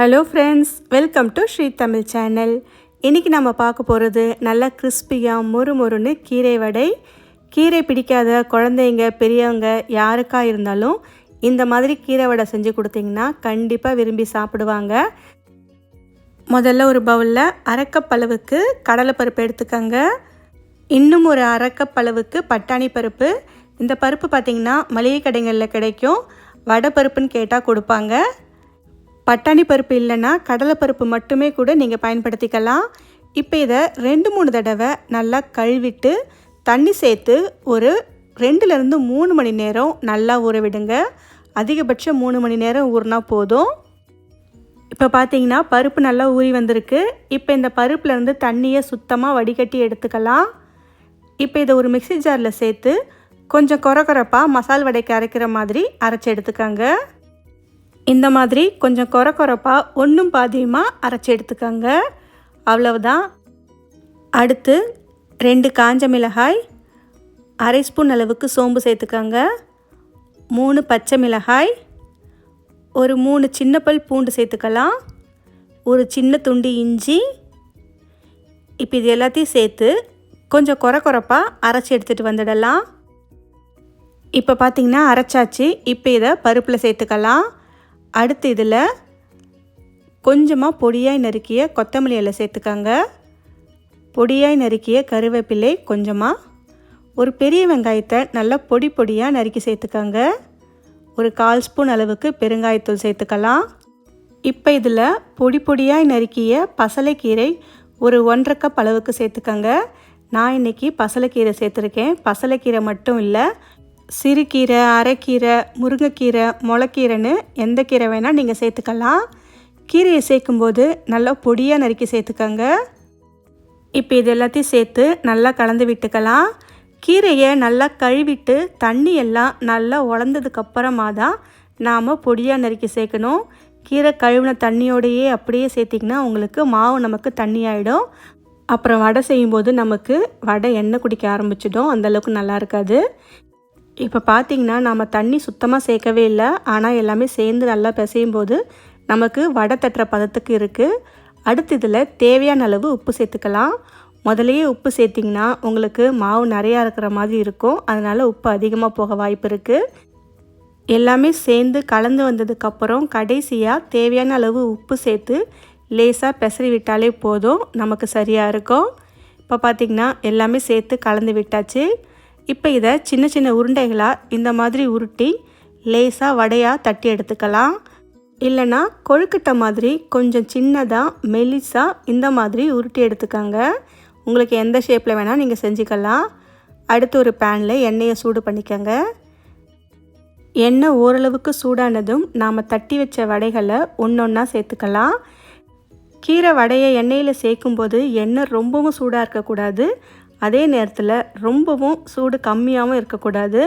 Hello friends welcome to Sri Tamil channel இன்றைக்கி நம்ம பார்க்க போகிறது நல்லா கிறிஸ்பியாக மொறு மொறுன்னு கீரை வடை. கீரை பிடிக்காத குழந்தைங்க பெரியவங்க யாருக்கா இருந்தாலும் இந்த மாதிரி கீரை வடை செஞ்சு கொடுத்தீங்கன்னா கண்டிப்பாக விரும்பி சாப்பிடுவாங்க. முதல்ல ஒரு பவுலில் அரைக்கப்பளவுக்கு கடலைப்பருப்பு எடுத்துக்கோங்க. இன்னும் ஒரு அரைக்கப்பளவுக்கு பட்டாணி பருப்பு. இந்த பருப்பு பார்த்திங்கன்னா மளிகை கடைகளில் கிடைக்கும். வடை பருப்புன்னு கேட்டால் கொடுப்பாங்க. பட்டாணி பருப்பு இல்லைன்னா கடலைப்பருப்பு மட்டுமே கூட நீங்கள் பயன்படுத்திக்கலாம். இப்போ இதை ரெண்டு மூணு தடவை நல்லா கழுவிட்டு தண்ணி சேர்த்து ஒரு ரெண்டுலேருந்து மூணு மணி நேரம் நல்லா ஊற விடுங்க. அதிகபட்சம் மூணு மணி நேரம் ஊறினா போதும். இப்போ பார்த்தீங்கன்னா பருப்பு நல்லா ஊறி வந்திருக்கு. இப்போ இந்த பருப்புலேருந்து தண்ணியை சுத்தமாக வடிகட்டி எடுத்துக்கலாம். இப்போ இதை ஒரு மிக்சி ஜாரில் சேர்த்து கொஞ்சம் குறை குறைப்பாக மசால் வடைக்கு அரைக்கிற மாதிரி அரைச்சி எடுத்துக்கோங்க. இந்த மாதிரி கொஞ்சம் குறை குறைப்பாக ஒன்றும் பாதியமாக அரைச்சி எடுத்துக்கோங்க. அவ்வளவுதான். அடுத்து ரெண்டு காஞ்ச மிளகாய் அரை ஸ்பூன் அளவுக்கு சோம்பு சேர்த்துக்கோங்க. மூணு பச்சை மிளகாய் ஒரு மூணு சின்ன பல் பூண்டு சேர்த்துக்கலாம். ஒரு சின்ன துண்டு இஞ்சி. இப்போ இது எல்லாத்தையும் சேர்த்து கொஞ்சம் குறை குறைப்பாக அரைச்சி எடுத்துகிட்டு வந்துடலாம். இப்போ பார்த்திங்கன்னா அரைச்சாச்சு. இப்போ இதை பருப்பில் சேர்த்துக்கலாம். அடுத்து இதில் கொஞ்சமாக பொடியாய் நறுக்கிய கொத்தமல்லி இலை சேர்த்துக்கோங்க. பொடியாய் நறுக்கிய கருவேப்பிலை கொஞ்சமாக. ஒரு பெரிய வெங்காயத்தை நல்லா பொடி பொடியாக நறுக்கி சேர்த்துக்கோங்க. ஒரு கால் ஸ்பூன் அளவுக்கு பெருங்காயத்தூள் சேர்த்துக்கலாம். இப்போ இதில் பொடி பொடியாக நறுக்கிய பசலைக்கீரை ஒரு ஒன்றரை கப் அளவுக்கு சேர்த்துக்கோங்க. நான் இன்றைக்கி பசலைக்கீரை சேர்த்துருக்கேன். பசலைக்கீரை மட்டும் இல்லை சிறுகீரை அரைக்கீரை முருங்கைக்கீரை முளைக்கீரைன்னு எந்த கீரை வேணால் நீங்கள் சேர்த்துக்கலாம். கீரையை சேர்க்கும்போது நல்லா பொடியாக நறுக்கி சேர்த்துக்கோங்க. இப்போ இது எல்லாத்தையும் சேர்த்து நல்லா கலந்து விட்டுக்கலாம். கீரையை நல்லா கழுவிட்டு தண்ணி எல்லாம் நல்லா உழந்ததுக்கப்புறமா தான் நாம் பொடியாக நறுக்கி சேர்க்கணும். கீரை கழுவின தண்ணியோடையே அப்படியே சேர்த்திங்கன்னா உங்களுக்கு மாவு நமக்கு தண்ணி ஆகிடும் அப்புறம் வடை செய்யும்போது நமக்கு வடை எண்ணெய் குடிக்க ஆரம்பிச்சிடும். அந்தளவுக்கு நல்லா இருக்காது. இப்போ பார்த்திங்கன்னா நம்ம தண்ணி சுத்தமாக சேர்க்கவே இல்லை. ஆனால் எல்லாமே சேர்ந்து நல்லா பிசையும் போது நமக்கு வடை தட்டுற பதத்துக்கு இருக்குது அடுத்து இதில் தேவையான அளவு உப்பு சேர்த்துக்கலாம். முதலையே உப்பு சேர்த்திங்கன்னா உங்களுக்கு மாவு நிறையா இருக்கிற மாதிரி இருக்கும். அதனால் உப்பு அதிகமாக போக வாய்ப்பு இருக்குது எல்லாமே சேர்ந்து கலந்து வந்ததுக்கப்புறம் கடைசியாக தேவையான அளவு உப்பு சேர்த்து லேசாக பெசரி விட்டாலே போதும். நமக்கு சரியாக இருக்கும். இப்போ பார்த்திங்கன்னா எல்லாமே சேர்த்து கலந்து விட்டாச்சு. இப்போ இதை சின்ன சின்ன உருண்டைகளாக இந்த மாதிரி உருட்டி லேசாக வடையாக தட்டி எடுத்துக்கலாம். இல்லைனா கொழுக்கட்டை மாதிரி கொஞ்சம் சின்னதாக மெலிசாக இந்த மாதிரி உருட்டி எடுத்துக்கோங்க. உங்களுக்கு எந்த ஷேப்பில் வேணால் நீங்கள் செஞ்சுக்கலாம். அடுத்து ஒரு பேனில் எண்ணெயை சூடு பண்ணிக்கோங்க. எண்ணெய் ஓரளவுக்கு சூடானதும் நாம் தட்டி வச்ச வடைகளை ஒன்று சேர்த்துக்கலாம். கீரை வடையை எண்ணெயில் சேர்க்கும்போது எண்ணெய் ரொம்பவும் சூடாக இருக்கக்கூடாது. அதே நேரத்தில் ரொம்பவும் சூடு கம்மியாகவும் இருக்கக்கூடாது.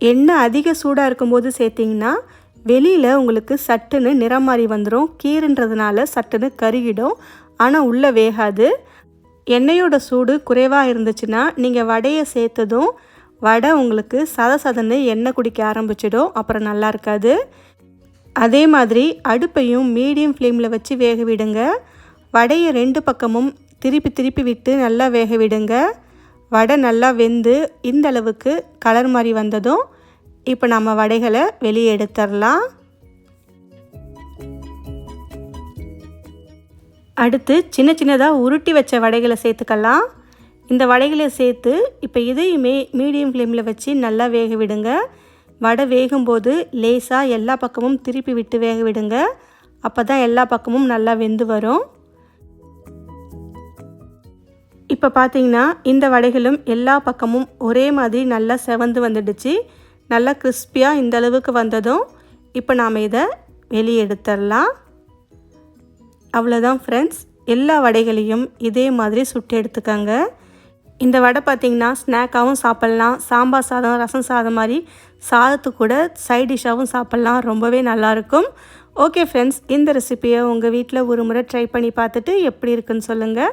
எண்ணெய் அதிக சூடாக இருக்கும்போது சேர்த்திங்கன்னா வெளியில் உங்களுக்கு சட்டுன்னு நிறம் மாறி வந்துடும் கீறுன்றதுனால சட்டுன்னு கருகிடும். ஆனால் உள்ளே வேகாது. எண்ணெயோட சூடு குறைவாக இருந்துச்சுன்னா நீங்கள் வடையை சேர்த்ததும் வடை உங்களுக்கு சத சதன்னு எண்ணெய் குடிக்க ஆரம்பிச்சிடும். அப்புறம் நல்லா இருக்காது. அதே மாதிரி அடுப்பையும் மீடியம் ஃப்ளேமில் வச்சு வேக விடுங்க. வடையை ரெண்டு பக்கமும் திருப்பி திருப்பி விட்டு நல்லா வேக விடுங்க. வடை நல்லா வெந்து இந்த அளவுக்கு கலர் மாதிரி வந்ததும் இப்போ நம்ம வடைகளை வெளியே எடுத்துடலாம். அடுத்து சின்ன சின்னதாக உருட்டி வச்ச வடைகளை சேர்த்துக்கலாம். இந்த வடைகளை சேர்த்து இப்போ இதையுமே மீடியம் ஃப்ளேமில் வச்சு நல்லா வேக விடுங்க. வடை வேகும்போது லேசாக எல்லா பக்கமும் திருப்பி விட்டு வேக விடுங்க. அப்போ தான் எல்லா பக்கமும் நல்லா வெந்து வரும். இப்போ பார்த்தீங்கன்னா இந்த வடைகளும் எல்லா பக்கமும் ஒரே மாதிரி நல்லா செவந்து வந்துடுச்சு. நல்லா கிறிஸ்பியாக இந்த அளவுக்கு வந்ததும் இப்போ நாம் இதை வெளியே எடுத்துடலாம். அவ்வளோதான் ஃப்ரெண்ட்ஸ் எல்லா வடைகளையும் இதே மாதிரி சுட்டு எடுத்துக்கோங்க. இந்த வடை பார்த்திங்கன்னா ஸ்நாக்காகவும் சாப்பிட்லாம். சாம்பார் சாதம் ரசம் சாதம் மாதிரி சாதத்து கூட சைட் டிஷ்ஷாகவும் சாப்பிட்லாம். ரொம்பவே நல்லாயிருக்கும் ஓகே ஃப்ரெண்ட்ஸ் இந்த ரெசிப்பியை உங்கள் வீட்டில் ஒரு முறை ட்ரை பண்ணி பார்த்துட்டு எப்படி இருக்குன்னு சொல்லுங்கள்